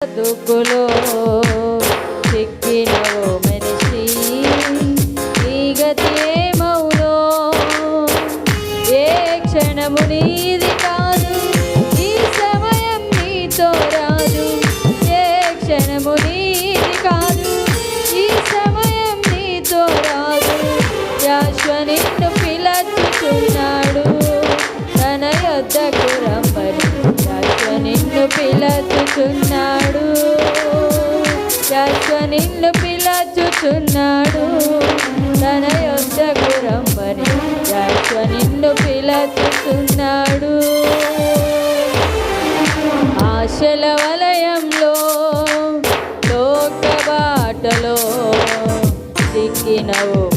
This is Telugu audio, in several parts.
బతుకులో నిన్ను పిలచుచున్నాడు. తన యొద్దకు రమ్మని రాజు నిన్ను పిలచుచున్నాడు. ఆశల వలయంలో లోక బాటలో సిక్కినవు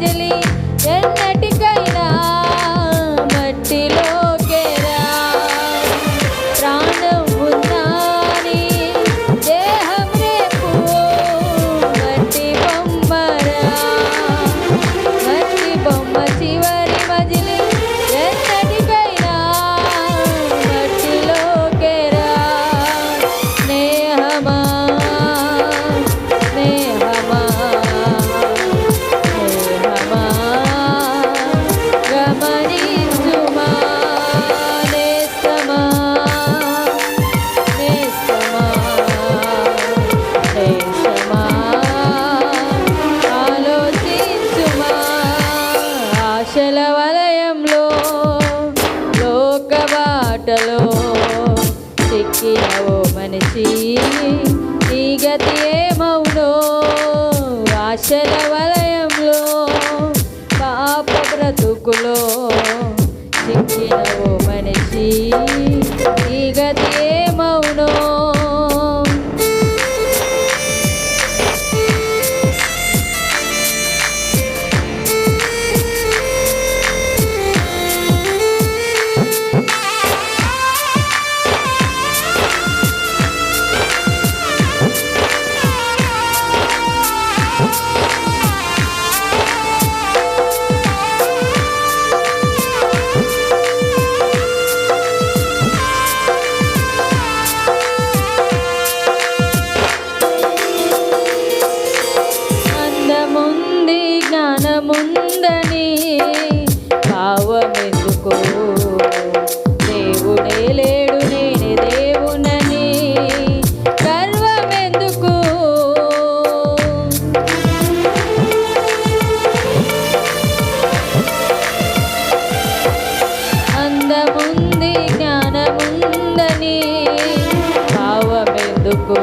de జ్ఞానముందని భావమెందుకో? దేవుడే లేడు నేనే దేవునని గర్వమెందుకు? అందముంది జ్ఞానముందని భావమెందుకో?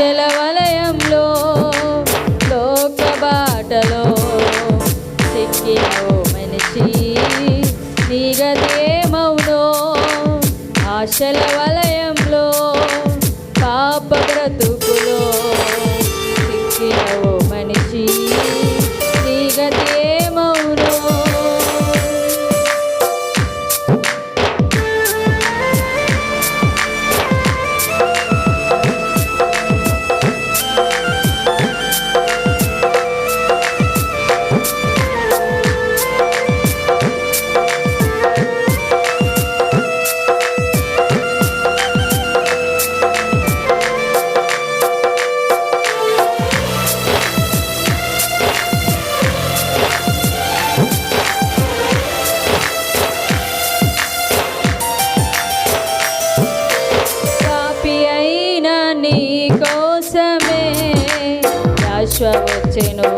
ఆశల వలయంలో లోక బాటలో సిక్కినో మనిషి నీగదేమవునో ఆశల వలయంలో పాప బ్రతుకులో నీ కోసమే యాశ్వ వచ్చెను